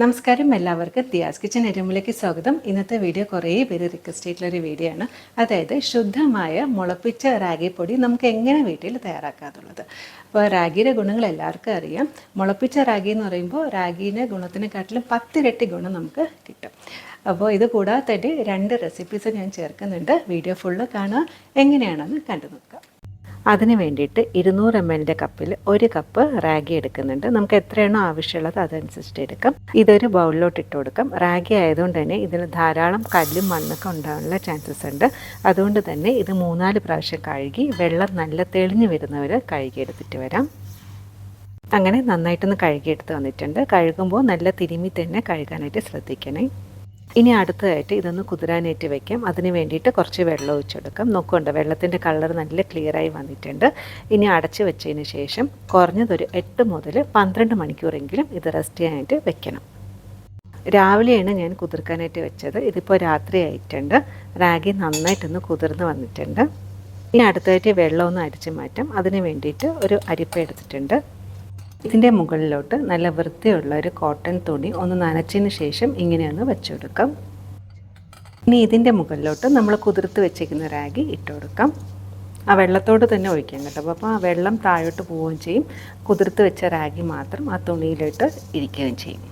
നമസ്കാരം എല്ലാവർക്കും. തിയാസ് കിച്ചൻ എരുമിലേക്ക് സ്വാഗതം. ഇന്നത്തെ വീഡിയോ കുറേ പേര് റിക്വസ്റ്റ് ചെയ്തിട്ടുള്ളൊരു വീഡിയോ ആണ്. അതായത് ശുദ്ധമായ മുളപ്പിച്ച പൊടി നമുക്ക് എങ്ങനെ വീട്ടിൽ തയ്യാറാക്കാന്നുള്ളത്. അപ്പോൾ റാഗിയുടെ ഗുണങ്ങൾ എല്ലാവർക്കും അറിയാം. മുളപ്പിച്ച റാഗി എന്ന് പറയുമ്പോൾ റാഗീന്റെ ഗുണത്തിനെക്കാട്ടിലും പത്തിരട്ടി ഗുണം നമുക്ക് കിട്ടും. അപ്പോൾ ഇത് കൂടാതെ തന്നെ രണ്ട് റെസിപ്പീസ് ഞാൻ ചേർക്കുന്നുണ്ട്. വീഡിയോ ഫുള്ള് കാണുക. എങ്ങനെയാണെന്ന് കണ്ടു നോക്കാം അതിന് വേണ്ടിയിട്ട് ഇരുന്നൂറ് എം എല്ലിന്റെ കപ്പിൽ ഒരു കപ്പ് റാഗി എടുക്കുന്നുണ്ട്. നമുക്ക് എത്രയാണോ ആവശ്യമുള്ളത് അതനുസരിച്ചിട്ട് എടുക്കാം. ഇതൊരു ബൗളിലോട്ട് ഇട്ട് കൊടുക്കാം. റാഗി ആയതുകൊണ്ട് തന്നെ ഇതിന് ധാരാളം കല്ലും മണ്ണൊക്കെ ഉണ്ടാകാനുള്ള ചാൻസസ് ഉണ്ട്. അതുകൊണ്ട് തന്നെ ഇത് മൂന്നാൽ പ്രാവശ്യം കഴുകി വെള്ളം നല്ല തെളിഞ്ഞു വരുന്നവർ കഴുകിയെടുത്തിട്ട് വരാം. അങ്ങനെ നന്നായിട്ടൊന്ന് കഴുകിയെടുത്ത് വന്നിട്ടുണ്ട്. കഴുകുമ്പോൾ നല്ല തിരുമ്മി തന്നെ കഴുകാനായിട്ട് ശ്രദ്ധിക്കണേ. ഇനി അടുത്തതായിട്ട് ഇതൊന്ന് കുതിരാനേറ്റ് വെക്കാം. അതിന് വേണ്ടിയിട്ട് കുറച്ച് വെള്ളം ഒഴിച്ചെടുക്കാം. നോക്കുന്നുണ്ട് വെള്ളത്തിന്റെ കളർ നല്ല ക്ലിയറായി വന്നിട്ടുണ്ട്. ഇനി അടച്ച് വെച്ചതിന് ശേഷം കുറഞ്ഞതൊരു എട്ട് മുതൽ പന്ത്രണ്ട് മണിക്കൂറെങ്കിലും ഇത് റെസ്റ്റ് ചെയ്യാനായിട്ട് വെക്കണം. രാവിലെയാണ് ഞാൻ കുതിർക്കാനായിട്ട് വെച്ചത്. ഇതിപ്പോൾ രാത്രി ആയിട്ടുണ്ട്. റാഗി നന്നായിട്ടൊന്ന് കുതിർന്ന് വന്നിട്ടുണ്ട്. ഇനി അടുത്തായിട്ട് വെള്ളം ഒന്ന് അരിച്ച് മാറ്റാം. അതിന് വേണ്ടിയിട്ട് ഒരു അരിപ്പ എടുത്തിട്ടുണ്ട്. ഇതിന്റെ മുകളിലോട്ട് നല്ല വൃത്തിയുള്ള ഒരു കോട്ടൺ തുണി ഒന്ന് നനച്ചതിന് ശേഷം ഇങ്ങനെയൊന്ന് വെച്ചെടുക്കാം. ഇനി ഇതിന്റെ മുകളിലോട്ട് നമ്മൾ കുതിർത്ത് വെച്ചിരിക്കുന്ന റാഗി ഇട്ട് കൊടുക്കാം ആ വെള്ളത്തോട് തന്നെ ഒഴിക്കാം കേട്ടോ. അപ്പോൾ ആ വെള്ളം താഴോട്ട് പോവുകയും ചെയ്യും. കുതിർത്ത് വെച്ച റാഗി മാത്രം ആ തുണിയിലിട്ട് ഇരിക്കുകയും ചെയ്യും.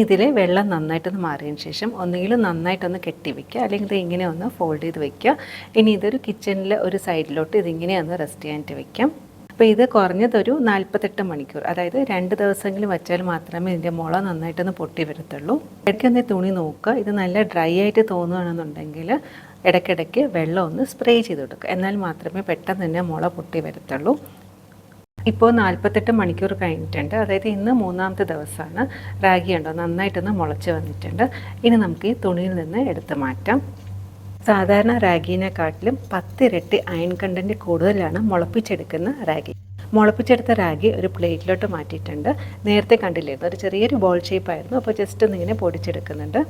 ഇതിൽ വെള്ളം നന്നായിട്ടൊന്ന് മാറിയതിന് ശേഷം ഒന്നുകിൽ നന്നായിട്ടൊന്ന് കെട്ടി വയ്ക്കുക അല്ലെങ്കിൽ ഇത് ഇങ്ങനെ ഒന്ന് ഫോൾഡ് ചെയ്ത് വെക്കുക. ഇനി ഇതൊരു കിച്ചണിൽ ഒരു സൈഡിലോട്ട് ഇതിങ്ങനെ ഒന്ന് റെസ്റ്റ് ചെയ്യാനായിട്ട് വെക്കാം. അപ്പോൾ ഇത് കുറഞ്ഞതൊരു നാൽപ്പത്തെട്ട് മണിക്കൂർ. അതായത് രണ്ട് ദിവസമെങ്കിലും വെച്ചാൽ മാത്രമേ ഇതിന്റെ മുള നന്നായിട്ടൊന്ന് പൊട്ടി വരത്തുള്ളൂ. ഇടയ്ക്കൊന്ന് തുണി നോക്കുക. ഇത് നല്ല ഡ്രൈ ആയിട്ട് തോന്നുകയാണെന്നുണ്ടെങ്കിൽ ഇടയ്ക്കിടയ്ക്ക് വെള്ളം ഒന്ന് സ്പ്രേ ചെയ്ത് കൊടുക്കുക. എന്നാൽ മാത്രമേ പെട്ടെന്ന് തന്നെ മുള പൊട്ടി വരത്തുള്ളൂ. ഇപ്പോൾ നാൽപ്പത്തെട്ട് മണിക്കൂർ കഴിഞ്ഞിട്ടുണ്ട്. അതായത് ഇന്ന് മൂന്നാമത്തെ ദിവസമാണ്. റാഗി ഉണ്ടോ നന്നായിട്ടൊന്ന് മുളച്ച് വന്നിട്ടുണ്ട്. ഇനി നമുക്ക് ഈ തുണിയിൽ നിന്ന് എടുത്ത് മാറ്റാം. സാധാരണ റാഗിനെക്കാട്ടിലും പത്തിരട്ടി അയൺ കണ്ടന്റ് കൂടുതലാണ് മുളപ്പിച്ചെടുക്കുന്ന റാഗി. മുളപ്പിച്ചെടുത്ത റാഗി ഒരു പ്ലേറ്റിലോട്ട് മാറ്റിയിട്ടുണ്ട്. നേരത്തെ കണ്ടില്ലായിരുന്നു ഒരു ചെറിയൊരു ബോൾ ഷേപ്പായിരുന്നു. അപ്പോൾ ജസ്റ്റ് ഒന്നിങ്ങനെ പൊടിച്ചെടുക്കുന്നുണ്ട്.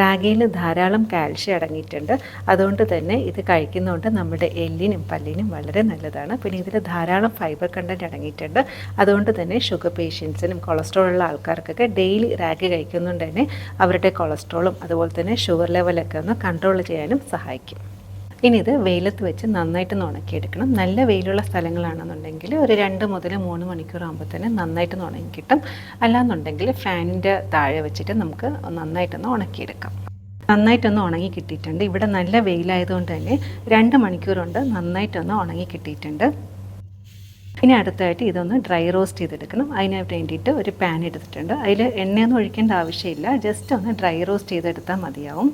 റാഗിയിൽ ധാരാളം കാൽഷ്യം അടങ്ങിയിട്ടുണ്ട്. അതുകൊണ്ട് തന്നെ ഇത് കഴിക്കുന്നതുകൊണ്ട് നമ്മുടെ എല്ലിനും പല്ലിനും വളരെ നല്ലതാണ്. പിന്നെ ഇതിൽ ധാരാളം ഫൈബർ കണ്ടന്റ് അടങ്ങിയിട്ടുണ്ട്. അതുകൊണ്ട് തന്നെ ഷുഗർ പേഷ്യൻസിനും കൊളസ്ട്രോൾ ഉള്ള ആൾക്കാർക്കൊക്കെ ഡെയിലി റാഗി കഴിക്കുന്നതുകൊണ്ട് തന്നെ അവരുടെ കൊളസ്ട്രോളും അതുപോലെ തന്നെ ഷുഗർ ലെവലൊക്കെ ഒന്ന് കൺട്രോൾ ചെയ്യാനും സഹായിക്കും. ഇനി ഇത് വെയിലത്ത് വെച്ച് നന്നായിട്ട് ഉണക്കിയെടുക്കണം. നല്ല വെയിലുള്ള സ്ഥലങ്ങളാണെന്നുണ്ടെങ്കിൽ ഒരു രണ്ട് മുതൽ മൂന്ന് മണിക്കൂർ ആകുമ്പോൾ തന്നെ നന്നായിട്ട് ഉണങ്ങി കിട്ടും. അല്ലാന്നുണ്ടെങ്കിൽ ഫാനിന്റെ താഴെ വെച്ചിട്ട് നമുക്ക് നന്നായിട്ടൊന്ന് ഉണക്കിയെടുക്കാം. നന്നായിട്ടൊന്ന് ഉണങ്ങി കിട്ടിയിട്ടുണ്ട്. ഇവിടെ നല്ല വെയിലായതുകൊണ്ട് തന്നെ രണ്ട് മണിക്കൂർ കൊണ്ട് നന്നായിട്ടൊന്ന് ഉണങ്ങി കിട്ടിയിട്ടുണ്ട്. ഇനി അടുത്തായിട്ട് ഇതൊന്ന് ഡ്രൈ റോസ്റ്റ് ചെയ്തെടുക്കണം. അതിന് വേണ്ടിയിട്ട് ഒരു പാൻ എടുത്തിട്ടുണ്ട്. അതിൽ എണ്ണയൊന്നും ഒഴിക്കേണ്ട ആവശ്യമില്ല. ജസ്റ്റ് ഒന്ന് ഡ്രൈ റോസ്റ്റ് ചെയ്തെടുത്താൽ മതിയാവും.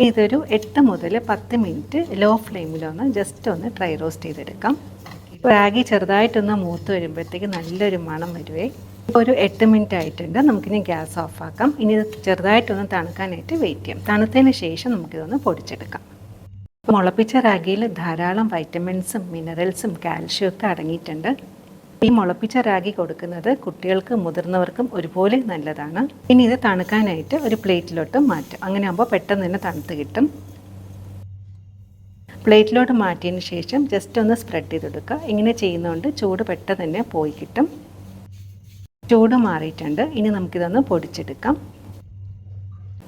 ഇതൊരു എട്ട് മുതൽ പത്ത് മിനിറ്റ് ലോ ഫ്ലെയിമിലൊന്ന് ജസ്റ്റ് ഒന്ന് ഡ്രൈ റോസ്റ്റ് ചെയ്തെടുക്കാം. റാഗി ചെറുതായിട്ടൊന്ന് മൂത്ത് വരുമ്പോഴത്തേക്ക് നല്ലൊരു മണം വരുവേ. ഇപ്പോൾ ഒരു എട്ട് മിനിറ്റ് ആയിട്ടുണ്ട്. നമുക്കിനി ഗ്യാസ് ഓഫാക്കാം ഇനി ഇത് ചെറുതായിട്ടൊന്ന് തണുക്കാനായിട്ട് വെയിറ്റ് ചെയ്യാം. തണുത്തതിന് ശേഷം നമുക്കിതൊന്ന് പൊടിച്ചെടുക്കാം. മുളപ്പിച്ച റാഗിയിൽ ധാരാളം വൈറ്റമിൻസും മിനറൽസും കാൽഷ്യമൊക്കെ അടങ്ങിയിട്ടുണ്ട്. ഈ മുളപ്പിച്ച റാഗി കൊടുക്കുന്നത് കുട്ടികൾക്കും മുതിർന്നവർക്കും ഒരുപോലെ നല്ലതാണ്. ഇനി ഇത് തണുക്കാനായിട്ട് ഒരു പ്ലേറ്റിലോട്ട് മാറ്റും. അങ്ങനെ ആകുമ്പോൾ പെട്ടെന്ന് തന്നെ തണുത്ത് കിട്ടും. പ്ലേറ്റിലോട്ട് മാറ്റിയതിന് ശേഷം ജസ്റ്റ് ഒന്ന് സ്പ്രെഡ് ചെയ്തെടുക്കുക. ഇങ്ങനെ ചെയ്യുന്നതുകൊണ്ട് ചൂട് പെട്ടെന്ന് തന്നെ പോയി കിട്ടും. ചൂട് മാറിയിട്ടുണ്ട്. ഇനി നമുക്കിതൊന്ന് പൊടിച്ചെടുക്കാം.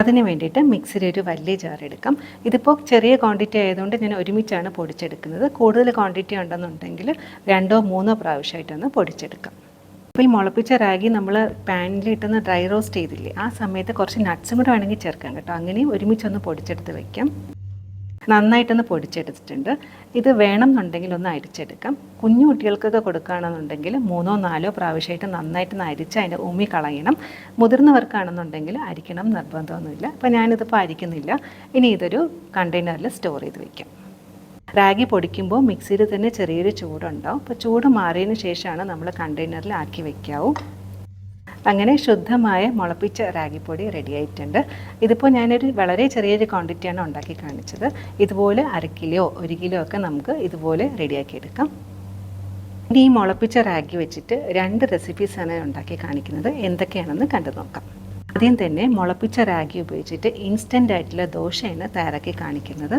അതിന് വേണ്ടിയിട്ട് മിക്സിയിൽ ഒരു വലിയ ജാർ എടുക്കാം. ഇതിപ്പോൾ ചെറിയ ക്വാണ്ടിറ്റി ആയതുകൊണ്ട് ഞാൻ ഒരുമിച്ചാണ് പൊടിച്ചെടുക്കുന്നത്. കൂടുതൽ ക്വാണ്ടിറ്റി ഉണ്ടെന്നുണ്ടെങ്കിൽ രണ്ടോ മൂന്നോ പ്രാവശ്യമായിട്ടൊന്ന് പൊടിച്ചെടുക്കാം. അപ്പോൾ ഈ മുളപ്പിച്ച റാഗി നമ്മൾ പാനിലിട്ടൊന്ന് ഡ്രൈ റോസ്റ്റ് ചെയ്തില്ലേ ആ സമയത്ത് കുറച്ച് നട്ട്സും കൂടെ വേണമെങ്കിൽ ചേർക്കാം കേട്ടോ. അങ്ങനെയും ഒരുമിച്ചൊന്ന് പൊടിച്ചെടുത്ത് വയ്ക്കാം നന്നായിട്ടൊന്ന് പൊടിച്ചെടുത്തിട്ടുണ്ട്. ഇത് വേണമെന്നുണ്ടെങ്കിൽ ഒന്ന് അരിച്ചെടുക്കാം. കുഞ്ഞു കുട്ടികൾക്കൊക്കെ കൊടുക്കുകയാണെന്നുണ്ടെങ്കിൽ മൂന്നോ നാലോ പ്രാവശ്യമായിട്ട് നന്നായിട്ട് അരിച്ച് അതിന്റെ ഉമി കളയണം. മുതിർന്നവർക്കാണെന്നുണ്ടെങ്കിൽ അരിക്കണം നിർബന്ധമൊന്നുമില്ല. അപ്പോൾ ഞാനിതിപ്പോൾ അരിക്കുന്നില്ല. ഇനി ഇതൊരു കണ്ടെയ്നറിൽ സ്റ്റോർ ചെയ്ത് വയ്ക്കാം റാഗി പൊടിക്കുമ്പോൾ മിക്സിയിൽ തന്നെ ചെറിയൊരു ചൂടുണ്ടാവും അപ്പോൾ ചൂട് മാറിയതിന് ശേഷമാണ് നമ്മൾ കണ്ടെയ്നറിൽ ആക്കി വയ്ക്കാവൂ അങ്ങനെ ശുദ്ധമായ മുളപ്പിച്ച റാഗിപ്പൊടി റെഡി ആയിട്ടുണ്ട്. ഇതിപ്പോൾ ഞാനൊരു വളരെ ചെറിയൊരു ക്വാണ്ടിറ്റിയാണ് ഉണ്ടാക്കി കാണിച്ചത്. ഇതുപോലെ അര കിലോ ഒരു കിലോ ഒക്കെ നമുക്ക് ഇതുപോലെ റെഡിയാക്കി എടുക്കാം. ഇനി ഈ മുളപ്പിച്ച റാഗി വെച്ചിട്ട് രണ്ട് റെസിപ്പീസാണ് ഉണ്ടാക്കി കാണിക്കുന്നത്. എന്തൊക്കെയാണെന്ന് കണ്ടു നോക്കാം. ആദ്യം തന്നെ മുളപ്പിച്ച റാഗി ഉപയോഗിച്ചിട്ട് ഇൻസ്റ്റന്റ് ആയിട്ടുള്ള ദോശയാണ് തയ്യാറാക്കി കാണിക്കുന്നത്.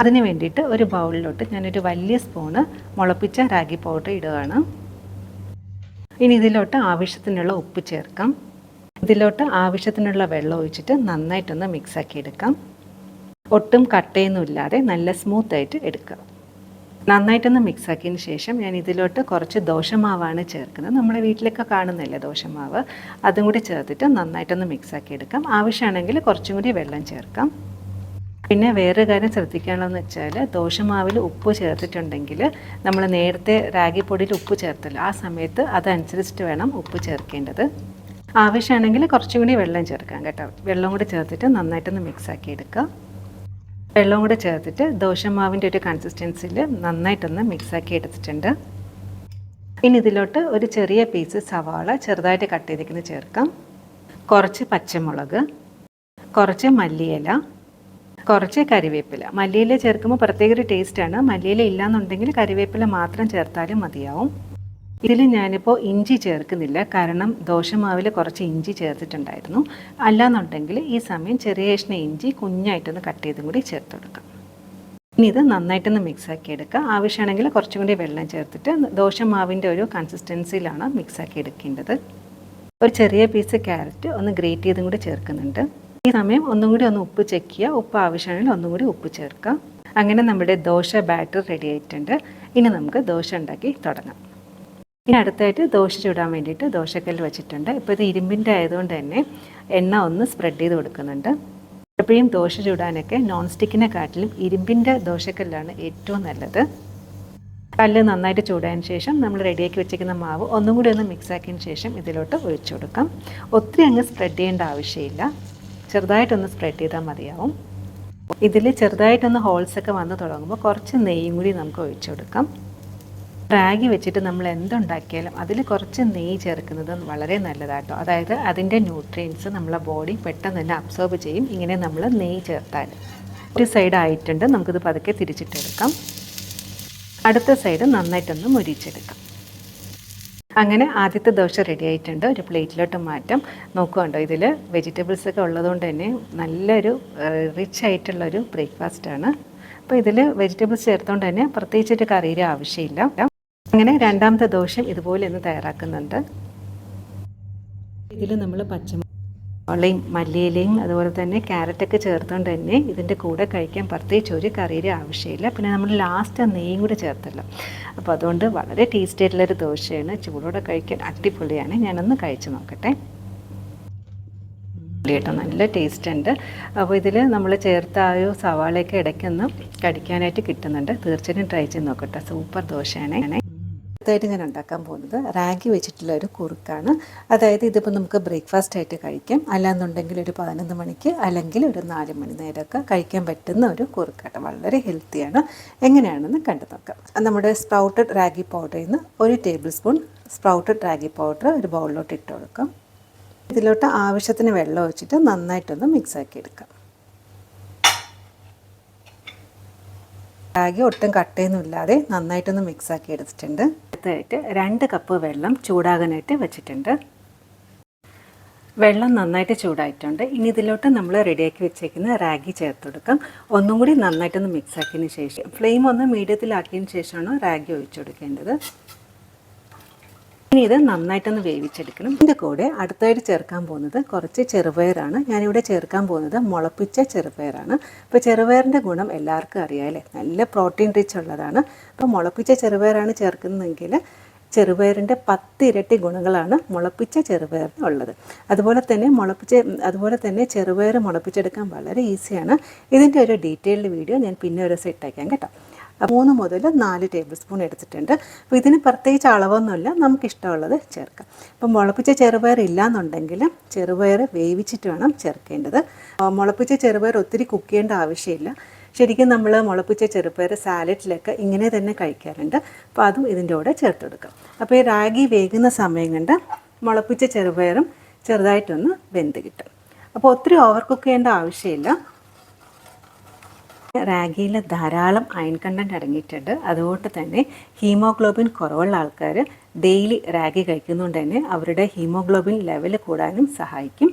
അതിന് വേണ്ടിയിട്ട് ഒരു ബൗളിലോട്ട് ഞാനൊരു വലിയ സ്പൂണ് മുളപ്പിച്ച റാഗി പൗഡർ ഇടുകയാണ്. ഇനി ഇതിലോട്ട് ആവശ്യത്തിനുള്ള ഉപ്പ് ചേർക്കാം. ഇതിലോട്ട് ആവശ്യത്തിനുള്ള വെള്ളം ഒഴിച്ചിട്ട് നന്നായിട്ടൊന്ന് മിക്സാക്കി എടുക്കാം. ഒട്ടും കട്ടയൊന്നുമില്ലാതെ നല്ല സ്മൂത്തായിട്ട് എടുക്കുക നന്നായിട്ടൊന്ന് മിക്സാക്കിയതിന് ശേഷം ഞാൻ ഇതിലോട്ട് കുറച്ച് ദോശമാവാണ് ചേർക്കുന്നത്. നമ്മുടെ വീട്ടിലൊക്കെ കാണുന്നില്ലേ ദോശമാവ്? അതും കൂടി ചേർത്തിട്ട് നന്നായിട്ടൊന്ന് മിക്സാക്കി എടുക്കാം. ആവശ്യമാണെങ്കിൽ കുറച്ചും കൂടി വെള്ളം ചേർക്കാം. പിന്നെ വേറൊരു കാര്യം ശ്രദ്ധിക്കാനുള്ളതെന്ന് വെച്ചാൽ ദോശമാവിൽ ഉപ്പ് ചേർത്തിട്ടുണ്ടെങ്കിൽ നമ്മൾ നേരത്തെ റാഗിപ്പൊടിയിൽ ഉപ്പ് ചേർത്തല്ലോ ആ സമയത്ത് അതനുസരിച്ചിട്ട് വേണം ഉപ്പ് ചേർക്കേണ്ടത്. ആവശ്യമാണെങ്കിൽ കുറച്ചും കൂടി വെള്ളം ചേർക്കാം കേട്ടോ. വെള്ളം കൂടി ചേർത്തിട്ട് നന്നായിട്ടൊന്ന് മിക്സ് ആക്കി എടുക്കുക. വെള്ളം കൂടി ചേർത്തിട്ട് ദോശമാവിന്റെ ഒരു കൺസിസ്റ്റൻസിയിൽ നന്നായിട്ടൊന്ന് മിക്സ് ആക്കി എടുത്തിട്ടുണ്ട്. ഇനി ഇതിലോട്ട് ഒരു ചെറിയ പീസ് സവാള ചെറുതായിട്ട് കട്ട് ചെയ്തിരിക്കുന്നത് ചേർക്കാം. കുറച്ച് പച്ചമുളക് കുറച്ച് മല്ലിയില കുറച്ച് കരിവേപ്പില. മല്ലിയില ചേർക്കുമ്പോൾ പ്രത്യേക ഒരു ടേസ്റ്റാണ് മല്ലിയില ഇല്ലാന്നുണ്ടെങ്കിൽ കരിവേപ്പില മാത്രം ചേർത്താലും മതിയാവും. ഇതിൽ ഞാനിപ്പോൾ ഇഞ്ചി ചേർക്കുന്നില്ല. കാരണം ദോശമാവിൽ കുറച്ച് ഇഞ്ചി ചേർത്തിട്ടുണ്ടായിരുന്നു. അല്ലാന്നുണ്ടെങ്കിൽ ഈ സമയം ചെറിയ കഷ്ണ ഇഞ്ചി കുഞ്ഞായിട്ടൊന്ന് കട്ട് ചെയ്തും കൂടി ചേർത്ത് കൊടുക്കാം. ഇനി ഇത് നന്നായിട്ടൊന്ന് മിക്സ് ആക്കി എടുക്കുക ആവശ്യമാണെങ്കിൽ കുറച്ചും കൂടി വെള്ളം ചേർത്തിട്ട് ദോശമാവിന്റെ ഒരു കൺസിസ്റ്റൻസിയിലാണ് മിക്സ് ആക്കി എടുക്കേണ്ടത്. ഒരു ചെറിയ പീസ് ക്യാരറ്റ് ഒന്ന് ഗ്രേറ്റ് ചെയ്തും കൂടി ചേർക്കുന്നുണ്ട്. ഈ സമയം ഒന്നും കൂടി ഒന്ന് ഉപ്പ് ചെക്ക് ചെയ്യുക ഉപ്പ് ആവശ്യമാണെങ്കിൽ ഒന്നും കൂടി ഉപ്പ് ചേർക്കാം. അങ്ങനെ നമ്മുടെ ദോശ ബാറ്റർ റെഡി ആയിട്ടുണ്ട്. ഇനി നമുക്ക് ദോശ ഉണ്ടാക്കി തുടങ്ങാം. ഇനി അടുത്തായിട്ട് ദോശ ചൂടാൻ വേണ്ടിയിട്ട് ദോശക്കല്ല് വെച്ചിട്ടുണ്ട്. ഇപ്പോൾ ഇത് ഇരുമ്പിന്റെ ആയതുകൊണ്ട് തന്നെ എണ്ണ ഒന്ന് സ്പ്രെഡ് ചെയ്ത് കൊടുക്കുന്നുണ്ട്. എപ്പോഴും ദോശ ചൂടാനൊക്കെ നോൺ സ്റ്റിക്കിനെ കാട്ടിലും ഇരുമ്പിന്റെ ദോശക്കല്ലാണ് ഏറ്റവും നല്ലത്. കല്ല് നന്നായിട്ട് ചൂടായതിന് ശേഷം നമ്മൾ റെഡിയാക്കി വെച്ചിരിക്കുന്ന മാവ് ഒന്നും കൂടി ഒന്ന് മിക്സാക്കിയതിന് ശേഷം ഇതിലോട്ട് ഒഴിച്ചു കൊടുക്കാം. ഒത്തിരി അങ്ങ് സ്പ്രെഡ് ചെയ്യേണ്ട ആവശ്യമില്ല. ചെറുതായിട്ടൊന്ന് സ്പ്രെഡ് ചെയ്താൽ മതിയാവും. ഇതിൽ ചെറുതായിട്ടൊന്ന് ഹോൾസ് ഒക്കെ വന്ന് തുടങ്ങുമ്പോൾ കുറച്ച് നെയ്യും കൂടി നമുക്ക് ഒഴിച്ചു കൊടുക്കാം. റാഗി വെച്ചിട്ട് നമ്മൾ എന്തുണ്ടാക്കിയാലും അതിൽ കുറച്ച് നെയ്യ് ചേർക്കുന്നത് വളരെ നല്ലതാട്ടോ അതായത് അതിന്റെ ന്യൂട്രിയൻസ് നമ്മളെ ബോഡി പെട്ടെന്ന് തന്നെ അബ്സോർബ് ചെയ്യും. ഇങ്ങനെ നമ്മൾ നെയ്യ് ചേർത്താൽ ഒരു സൈഡ് ആയിട്ടുണ്ട്. നമുക്കിത് പതുക്കെ തിരിച്ചിട്ടെടുക്കാം. അടുത്ത സൈഡ് നന്നായിട്ടൊന്ന് മുരിച്ചെടുക്കാം. അങ്ങനെ ആദ്യത്തെ ദോശ റെഡി ആയിട്ടുണ്ട്. ഒരു പ്ലേറ്റിലോട്ട് മാറ്റം. നോക്കുന്നുണ്ടോ ഇതിൽ വെജിറ്റബിൾസ് ഒക്കെ ഉള്ളതുകൊണ്ട് തന്നെ നല്ലൊരു റിച്ച് ആയിട്ടുള്ളൊരു ബ്രേക്ക്ഫാസ്റ്റാണ് അപ്പോൾ ഇതിൽ വെജിറ്റബിൾസ് ചേർത്തുകൊണ്ട് തന്നെ പ്രത്യേകിച്ചൊരു കറിയുടെ ആവശ്യമില്ല. അങ്ങനെ രണ്ടാമത്തെ ദോശം ഇതുപോലെ ഒന്ന് തയ്യാറാക്കുന്നുണ്ട്. ഇതിൽ നമ്മൾ പച്ചമുളയും മല്ലിയിലയും അതുപോലെ തന്നെ ക്യാരറ്റൊക്കെ ചേർത്തുകൊണ്ട് തന്നെ ഇതിന്റെ കൂടെ കഴിക്കാൻ പ്രത്യേകിച്ച് ഒരു കറിയുടെ ആവശ്യമില്ല. പിന്നെ നമ്മൾ ലാസ്റ്റ് ആ നെയ്യും കൂടെ ചേർത്തല്ലോ. അപ്പോൾ അതുകൊണ്ട് വളരെ ടേസ്റ്റി ആയിട്ടുള്ളൊരു ദോശയാണ്. ചൂടോടെ കഴിക്കാൻ അടിപൊളിയാണ്. ഞാനൊന്ന് കഴിച്ചു നോക്കട്ടെ. കേട്ടോ നല്ല ടേസ്റ്റ് ഉണ്ട്. അപ്പോൾ ഇതിൽ നമ്മൾ ചേർത്ത ആ ഒരു സവാളയൊക്കെ ഇടയ്ക്കൊന്ന് കടിക്കാനായിട്ട് കിട്ടുന്നുണ്ട്. തീർച്ചയായിട്ടും ട്രൈ ചെയ്ത് നോക്കട്ടെ. സൂപ്പർ ദോശയാണ്. അടുത്തായിട്ട് ഞാൻ ഉണ്ടാക്കാൻ പോകുന്നത് റാഗി വെച്ചിട്ടുള്ള ഒരു കുറുക്കാണ്. അതായത് ഇതിപ്പോൾ നമുക്ക് ബ്രേക്ക്ഫാസ്റ്റ് ആയിട്ട് കഴിക്കാം. അല്ലാന്നുണ്ടെങ്കിൽ ഒരു പതിനൊന്ന് മണിക്ക് അല്ലെങ്കിൽ ഒരു നാല് മണി നേരമൊക്കെ കഴിക്കാൻ പറ്റുന്ന ഒരു കുറുക്കാണ് വളരെ ഹെൽത്തിയാണ്. എങ്ങനെയാണെന്ന് കണ്ടു നോക്കാം. നമ്മുടെ സ്പ്രൗട്ടഡ് റാഗി പൗഡറിൽ നിന്ന് ഒരു tablespoon sprouted ragi powder ഒരു ബൗളിലോട്ട് ഇട്ട് കൊടുക്കാം. ഇതിലോട്ട് ആവശ്യത്തിന് വെള്ളം ഒഴിച്ചിട്ട് നന്നായിട്ടൊന്ന് മിക്സാക്കി എടുക്കാം റാഗി ഒട്ടും കട്ടയൊന്നുമില്ലാതെ നന്നായിട്ടൊന്ന് മിക്സ് ആക്കി എടുത്തിട്ടുണ്ട്. അടുത്തായിട്ട് രണ്ട് കപ്പ് വെള്ളം ചൂടാകാനായിട്ട് വെച്ചിട്ടുണ്ട്. വെള്ളം നന്നായിട്ട് ചൂടായിട്ടുണ്ട്. ഇനി ഇതിലോട്ട് നമ്മൾ റെഡിയാക്കി വെച്ചേക്കുന്ന റാഗി ചേർത്ത് കൊടുക്കാം. ഒന്നും കൂടി നന്നായിട്ടൊന്ന് മിക്സ് ആക്കിയതിന് ശേഷം ഫ്ലെയിം ഒന്ന് മീഡിയത്തിലാക്കിയതിന് ശേഷമാണ് റാഗി ഒഴിച്ചു കൊടുക്കേണ്ടത്. ഇനി ഇത് നന്നായിട്ടൊന്ന് വേവിച്ചെടുക്കണം. ഇതിന്റെ കൂടെ അടുത്തായിട്ട് ചേർക്കാൻ പോകുന്നത് കുറച്ച് ചെറുപയറാണ്. ഞാനിവിടെ ചേർക്കാൻ പോകുന്നത് മുളപ്പിച്ച ചെറുപയറാണ്. അപ്പോൾ ചെറുപയറിന്റെ ഗുണം എല്ലാവർക്കും അറിയാമല്ലേ നല്ല പ്രോട്ടീൻ റിച്ച് ഉള്ളതാണ്. അപ്പോൾ മുളപ്പിച്ച ചെറുപയറാണ് ചേർക്കുന്നതെങ്കിൽ ചെറുപയറിന്റെ പത്ത് ഇരട്ടി ഗുണങ്ങളാണ് മുളപ്പിച്ച ചെറുപയറിന് ഉള്ളത്. അതുപോലെ തന്നെ മുളപ്പിച്ച അതുപോലെ തന്നെ ചെറുപയർ മുളപ്പിച്ചെടുക്കാൻ വളരെ ഈസിയാണ്. ഇതിന്റെ ഒരു ഡീറ്റെയിൽഡ് വീഡിയോ ഞാൻ പിന്നെ ഒരു സെറ്റ് ഇട്ടേക്കാം കേട്ടോ. മൂന്ന് മുതൽ നാല് ടേബിൾ സ്പൂൺ എടുത്തിട്ടുണ്ട്. അപ്പോൾ ഇതിന് പ്രത്യേകിച്ച് അളവൊന്നുമില്ല നമുക്കിഷ്ടമുള്ളത് ചേർക്കാം. അപ്പം മുളപ്പിച്ച ചെറുപയർ ഇല്ലാന്നുണ്ടെങ്കിൽ ചെറുപയർ വേവിച്ചിട്ട് വേണം ചേർക്കേണ്ടത്. മുളപ്പിച്ച ചെറുപയർ ഒത്തിരി കുക്ക് ചെയ്യേണ്ട ആവശ്യമില്ല. ശരിക്കും നമ്മൾ മുളപ്പിച്ച ചെറുപയർ സാലഡിലൊക്കെ ഇങ്ങനെ തന്നെ കഴിക്കാറുണ്ട്. അപ്പോൾ അതും ഇതിന്റെ കൂടെ ചേർത്തെടുക്കാം അപ്പോൾ ഈ റാഗി വേകുന്ന സമയം കണ്ട് മുളപ്പിച്ച ചെറുപയറും ചെറുതായിട്ടൊന്ന് വെന്ത് കിട്ടും. അപ്പോൾ ഒത്തിരി ഓവർ കുക്ക് ചെയ്യേണ്ട ആവശ്യമില്ല. റാഗിയിൽ ധാരാളം അയൺ കണ്ടന്റ് അടങ്ങിയിട്ടുണ്ട്. അതുകൊണ്ട് തന്നെ ഹീമോഗ്ലോബിൻ കുറവുള്ള ആൾക്കാർ ഡെയിലി റാഗി കഴിക്കുന്നതുകൊണ്ട് തന്നെ അവരുടെ ഹീമോഗ്ലോബിൻ ലെവൽ കൂടാനും സഹായിക്കും.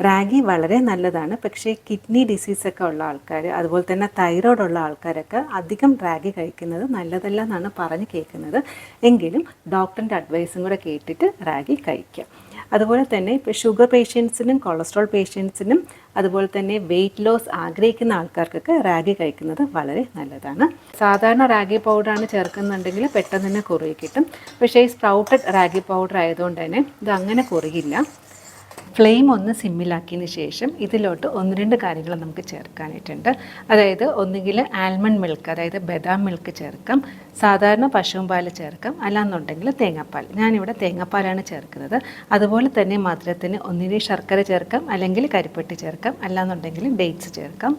റാഗി വളരെ നല്ലതാണ്. പക്ഷേ കിഡ്നി ഡിസീസൊക്കെ ഉള്ള ആൾക്കാർ അതുപോലെ തന്നെ തൈറോയ്ഡ് ഉള്ള ആൾക്കാരൊക്കെ അധികം റാഗി കഴിക്കുന്നത് നല്ലതല്ല എന്നാണ് പറഞ്ഞ് കേൾക്കുന്നത്. എങ്കിലും ഡോക്ടറിന്റെ അഡ്വൈസും കൂടെ കേട്ടിട്ട് റാഗി കഴിക്കാം. അതുപോലെ തന്നെ ഇപ്പോൾ ഷുഗർ പേഷ്യൻസിനും കൊളസ്ട്രോൾ പേഷ്യൻസിനും അതുപോലെ തന്നെ വെയിറ്റ് ലോസ് ആഗ്രഹിക്കുന്ന ആൾക്കാർക്കൊക്കെ റാഗി കഴിക്കുന്നത് വളരെ നല്ലതാണ്. സാധാരണ റാഗി പൗഡറാണ് ചേർക്കുന്നുണ്ടെങ്കിൽ പെട്ടെന്ന് തന്നെ കുറുകി കിട്ടും. പക്ഷേ ഈ സ്പ്രൗട്ടഡ് റാഗി പൗഡർ ആയതുകൊണ്ട് തന്നെ ഇത് അങ്ങനെ കുറുകില്ല. ഫ്ലെയിം ഒന്ന് സിമ്മിലാക്കിയതിന് ശേഷം ഇതിലോട്ട് ഒന്ന് രണ്ട് കാര്യങ്ങൾ നമുക്ക് ചേർക്കാനായിട്ടുണ്ട്. അതായത് ഒന്നുകിൽ ആൽമണ്ട് മിൽക്ക് അതായത് ബദാം മിൽക്ക് ചേർക്കാം സാധാരണ പശുവും പാൽ ചേർക്കാം അല്ലാന്നുണ്ടെങ്കിൽ തേങ്ങാപ്പാൽ. ഞാനിവിടെ തേങ്ങാപ്പാലാണ് ചേർക്കുന്നത്. അതുപോലെ തന്നെ മധുരത്തിന് ഒന്നിനെ ശർക്കര ചേർക്കാം അല്ലെങ്കിൽ കരിപ്പെട്ടി ചേർക്കാം അല്ലാന്നുണ്ടെങ്കിൽ ഡേറ്റ്സ് ചേർക്കാം.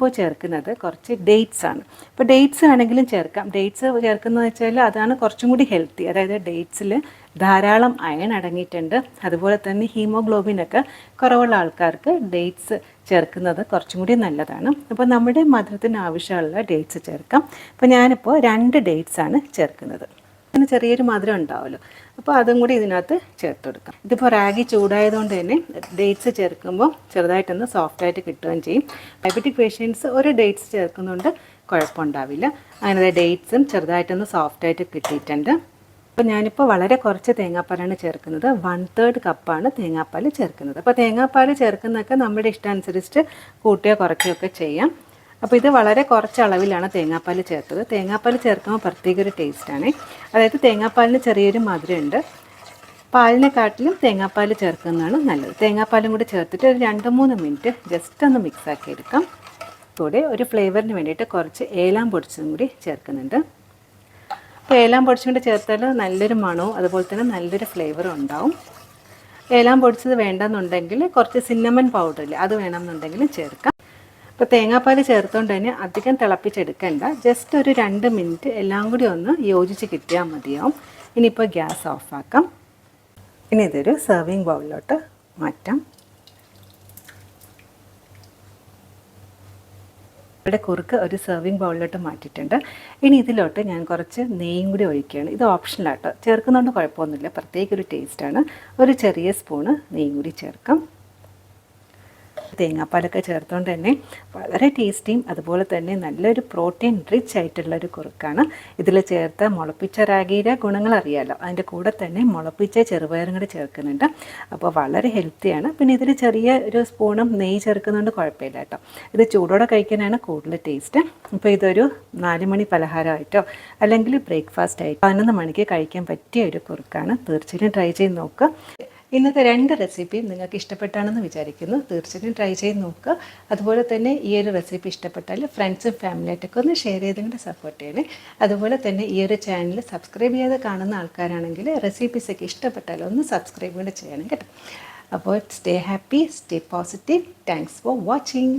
ഇപ്പോൾ ചേർക്കുന്നത് കുറച്ച് ഡേറ്റ്സ് ആണ്. ഇപ്പോൾ ഡേറ്റ്സ് ആണെങ്കിലും ചേർക്കാം. ഡേറ്റ്സ് ചേർക്കുന്നത് വെച്ചാൽ അതാണ് കുറച്ചും കൂടി ഹെൽത്തി അതായത് ഡേറ്റ്സിൽ ധാരാളം അയൺ അടങ്ങിയിട്ടുണ്ട്. അതുപോലെ തന്നെ ഹീമോഗ്ലോബിനൊക്കെ കുറവുള്ള ആൾക്കാർക്ക് ഡേറ്റ്സ് ചേർക്കുന്നത് കുറച്ചും കൂടി നല്ലതാണ്. അപ്പോൾ നമ്മുടെ മധുരത്തിന് ആവശ്യമുള്ള ഡേറ്റ്സ് ചേർക്കാം. അപ്പോൾ ഞാനിപ്പോൾ രണ്ട് ഡേറ്റ്സ് ആണ് ചേർക്കുന്നത്. അതിന് ചെറിയൊരു മധുരം ഉണ്ടാവുമല്ലോ അപ്പോൾ അതും കൂടി ഇതിനകത്ത് ചേർത്ത് കൊടുക്കാം. ഇതിപ്പോൾ റാഗി ചൂടായതുകൊണ്ട് തന്നെ ഡേറ്റ്സ് ചേർക്കുമ്പോൾ ചെറുതായിട്ടൊന്ന് സോഫ്റ്റായിട്ട് കിട്ടുകയും ചെയ്യും. ഡയബറ്റിക് പേഷ്യൻസ് ഒരു ഡേറ്റ്സ് ചേർക്കുന്നതുകൊണ്ട് കുഴപ്പമുണ്ടാവില്ല. അങ്ങനെ ഡേറ്റ്സും ചെറുതായിട്ടൊന്ന് സോഫ്റ്റായിട്ട് കിട്ടിയിട്ടുണ്ട്. അപ്പോൾ ഞാനിപ്പോൾ വളരെ കുറച്ച് തേങ്ങാപ്പാലാണ് ചേർക്കുന്നത്. വൺ തേർഡ് കപ്പാണ് തേങ്ങാപ്പാൽ ചേർക്കുന്നത്. അപ്പോൾ തേങ്ങാപ്പാൽ ചേർക്കുന്നതൊക്കെ നമ്മുടെ ഇഷ്ടമനുസരിച്ച് കൂട്ടുകയോ കുറയ്ക്കുകയൊക്കെ ചെയ്യാം. അപ്പോൾ ഇത് വളരെ കുറച്ച് അളവിലാണ് തേങ്ങാപ്പാൽ ചേർത്തത്. തേങ്ങാപ്പാൽ ചേർക്കുമ്പോൾ പ്രത്യേക ഒരു ടേസ്റ്റാണ് അതായത് തേങ്ങാപ്പാലിന് ചെറിയൊരു മധുരമുണ്ട്. പാലിനെക്കാട്ടിലും തേങ്ങാപ്പാൽ ചേർക്കുന്നതാണ് നല്ലത്. തേങ്ങാപ്പാലും കൂടി ചേർത്തിട്ട് ഒരു രണ്ട് മൂന്ന് മിനിറ്റ് ജസ്റ്റ് ഒന്ന് മിക്സ് ആക്കി എടുക്കാം. കൂടെ ഒരു ഫ്ലേവറിന് വേണ്ടിയിട്ട് കുറച്ച് ഏലാം പൊടിച്ചതും കൂടി ചേർക്കുന്നുണ്ട്. അപ്പോൾ ഏലാം പൊടിച്ചും കൂടി ചേർത്താൽ നല്ലൊരു മണവും അതുപോലെ തന്നെ നല്ലൊരു ഫ്ലേവറും ഉണ്ടാവും. ഏലാം പൊടിച്ചത് വേണ്ടെന്നുണ്ടെങ്കിൽ കുറച്ച് സിന്നമൺ പൗഡറിൽ അത് വേണമെന്നുണ്ടെങ്കിൽ ചേർക്കാം. ഇപ്പോൾ തേങ്ങാപ്പാൽ ചേർത്തുകൊണ്ട് തന്നെ അധികം തിളപ്പിച്ചെടുക്കണ്ട. ജസ്റ്റ് ഒരു രണ്ട് മിനിറ്റ് എല്ലാം കൂടി ഒന്ന് യോജിച്ച് കിട്ടിയാൽ മതിയാവും. ഇനിയിപ്പോൾ ഗ്യാസ് ഓഫാക്കാം. ഇനി ഇതൊരു സെർവിങ് ബൗളിലോട്ട് മാറ്റാം. ഇവിടെ കുറുക്ക് ഒരു സെർവിങ് ബൗളിലോട്ട് മാറ്റിയിട്ടുണ്ട്. ഇനി ഇതിലോട്ട് ഞാൻ കുറച്ച് നെയ്യും കൂടി ഒഴിക്കുകയാണ്. ഇത് ഓപ്ഷനിലാട്ടോ ചേർക്കുന്നതുകൊണ്ട് കുഴപ്പമൊന്നുമില്ല. പ്രത്യേക ഒരു ടേസ്റ്റാണ് ഒരു ചെറിയ സ്പൂണ് നെയ്യും കൂടി ചേർക്കാം. തേങ്ങാപ്പാലൊക്കെ ചേർത്തുകൊണ്ട് തന്നെ വളരെ ടേസ്റ്റിയും അതുപോലെ തന്നെ നല്ലൊരു പ്രോട്ടീൻ റിച്ച് ആയിട്ടുള്ളൊരു കുറുക്കാണ്. ഇതിൽ ചേർത്ത മുളപ്പിച്ച റാഗിയുടെ ഗുണങ്ങൾ അറിയാമല്ലോ അതിന്റെ കൂടെ തന്നെ മുളപ്പിച്ച ചെറുപയറും കൂടി ചേർക്കുന്നുണ്ട്. അപ്പോൾ വളരെ ഹെൽത്തിയാണ്. പിന്നെ ഇതിൽ ചെറിയ ഒരു സ്പൂണും നെയ്യ് ചേർക്കുന്നതുകൊണ്ട് കുഴപ്പമില്ല കേട്ടോ. ഇത് ചൂടോടെ കഴിക്കാനാണ് കൂടുതൽ ടേസ്റ്റ്. അപ്പോൾ ഇതൊരു നാല് മണി പലഹാരമായിട്ടോ അല്ലെങ്കിൽ ബ്രേക്ക്ഫാസ്റ്റ് ആയിട്ടോ പതിനൊന്ന് മണിക്ക് കഴിക്കാൻ പറ്റിയ ഒരു കുറുക്കാണ്. തീർച്ചയായും ട്രൈ ചെയ്ത് നോക്കുക ഇന്നത്തെ രണ്ട് റെസിപ്പിയും നിങ്ങൾക്ക് ഇഷ്ടപ്പെട്ടാണെന്ന് വിചാരിക്കുന്നു. തീർച്ചയായും ട്രൈ ചെയ്ത് നോക്കുക. അതുപോലെ തന്നെ ഈ ഒരു റെസിപ്പി ഇഷ്ടപ്പെട്ടാൽ ഫ്രണ്ട്സും ഫാമിലിയായിട്ടൊക്കെ ഒന്ന് ഷെയർ ചെയ്തുകൊണ്ട് സപ്പോർട്ട് ചെയ്യണേ. അതുപോലെ തന്നെ ഈ ഒരു ചാനൽ സബ്സ്ക്രൈബ് ചെയ്ത് കാണുന്ന ആൾക്കാരാണെങ്കിൽ റെസിപ്പീസൊക്കെ ഇഷ്ടപ്പെട്ടാൽ ഒന്ന് സബ്സ്ക്രൈബ് കൂടെ ചെയ്യണം കേട്ടോ. അപ്പോൾ stay happy stay positive thanks for watching